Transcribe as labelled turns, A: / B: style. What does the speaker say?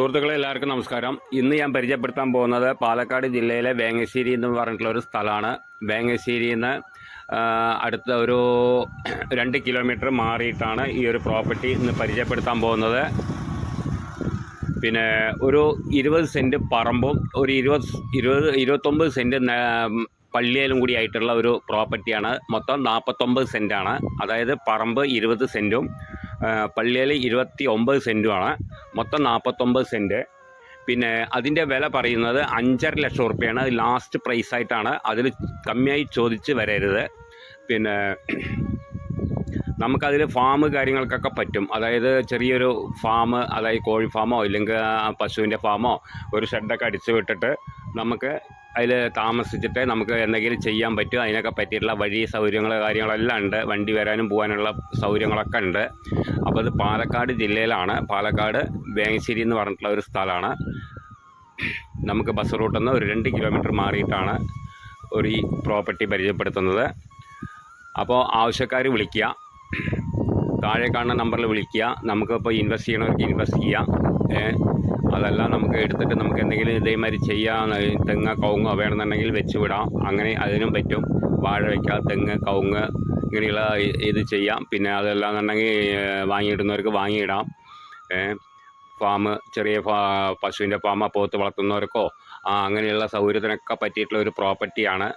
A: സുഹൃത്തുക്കളെ എല്ലാവർക്കും നമസ്കാരം. ഇന്ന് ഞാൻ പരിചയപ്പെടുത്താൻ പോകുന്നത് പാലക്കാട് ജില്ലയിലെ വേങ്ങശ്ശേരി എന്ന് പറഞ്ഞിട്ടുള്ള ഒരു സ്ഥലമാണ്. വേങ്ങശ്ശേരിയിൽ നിന്ന് അടുത്ത ഒരു രണ്ട് കിലോമീറ്റർ മാറിയിട്ടാണ് ഈ ഒരു പ്രോപ്പർട്ടി ഇന്ന് പരിചയപ്പെടുത്താൻ പോകുന്നത്. പിന്നെ ഒരു ഇരുപത് സെന്റ് പറമ്പും ഒരു ഇരുപത് ഇരുപത് ഇരുപത്തൊമ്പത് സെന്റ് പള്ളിയിലും കൂടി ആയിട്ടുള്ള ഒരു പ്രോപ്പർട്ടിയാണ്. മൊത്തം നാൽപ്പത്തൊമ്പത് സെന്റാണ് അതായത് പറമ്പ് ഇരുപത് സെന്റും പള്ളിയിൽ ഇരുപത്തി ഒമ്പത് സെന്റുമാണ് മൊത്തം നാൽപ്പത്തൊമ്പത് സെന്റ് പിന്നെ അതിന്റെ വില പറയുന്നത് അഞ്ചര ലക്ഷം റുപ്യയാണ് ലാസ്റ്റ് പ്രൈസ് ആയിട്ടാണ് അതിൽ കമ്മിയായി ചോദിച്ച് വരരുത്. പിന്നെ നമുക്കതിൽ ഫാം കാര്യങ്ങൾക്കൊക്കെ പറ്റും. അതായത് ചെറിയൊരു ഫാം അതായത് കോഴി ഫാമോ ഇല്ലെങ്കിൽ പശുവിന്റെ ഫാമോ ഒരു ഷെഡൊക്കെ അടിച്ചു വിട്ടിട്ട് നമുക്ക് അതിൽ താമസിച്ചിട്ട് നമുക്ക് എന്തെങ്കിലും ചെയ്യാൻ പറ്റും അതിനൊക്കെ പറ്റിയിട്ടുള്ള വഴി സൗകര്യങ്ങൾ കാര്യങ്ങളെല്ലാം ഉണ്ട്. വണ്ടി വരാനും പോകാനുള്ള സൗകര്യങ്ങളൊക്കെ ഉണ്ട്. അപ്പോൾ അത് പാലക്കാട് ജില്ലയിലാണ്. പാലക്കാട് വേങ്ങശ്ശേരി എന്ന് പറഞ്ഞിട്ടുള്ള ഒരു സ്ഥലമാണ്. നമുക്ക് ബസ് റൂട്ടിൽ നിന്ന് ഒരു രണ്ട് കിലോമീറ്റർ മാറിയിട്ടാണ് ഒരു ഈ പ്രോപ്പർട്ടി പരിചയപ്പെടുത്തുന്നത്. അപ്പോൾ ആവശ്യക്കാർ വിളിക്കുക. താഴെ കാണുന്ന നമ്പറിൽ വിളിക്കുക. നമുക്കിപ്പോൾ ഇൻവെസ്റ്റ് ചെയ്യണവർക്ക് ഇൻവെസ്റ്റ് ചെയ്യാം. അതല്ല നമുക്ക് എടുത്തിട്ട് നമുക്ക് എന്തെങ്കിലും ഇതേമാതിരി ചെയ്യാം തെങ്ങ് കവുങ്ങോ വേണമെന്നുണ്ടെങ്കിൽ വെച്ച് വിടാം. അങ്ങനെ അതിനും പറ്റും. വാഴ വയ്ക്കാം തെങ്ങ് കവുങ്ങ് ഇങ്ങനെയുള്ള ഇത് ചെയ്യാം. പിന്നെ അതെല്ലാം എന്നുണ്ടെങ്കിൽ വാങ്ങിയിടുന്നവർക്ക് വാങ്ങിയിടാം. ഫാം ചെറിയ ഫാ പശുവിന്റെ ഫാമോ പോത്ത് വളർത്തുന്നവർക്കോ അങ്ങനെയുള്ള സൗകര്യത്തിനൊക്കെ പറ്റിയിട്ടുള്ള ഒരു പ്രോപ്പർട്ടിയാണ്.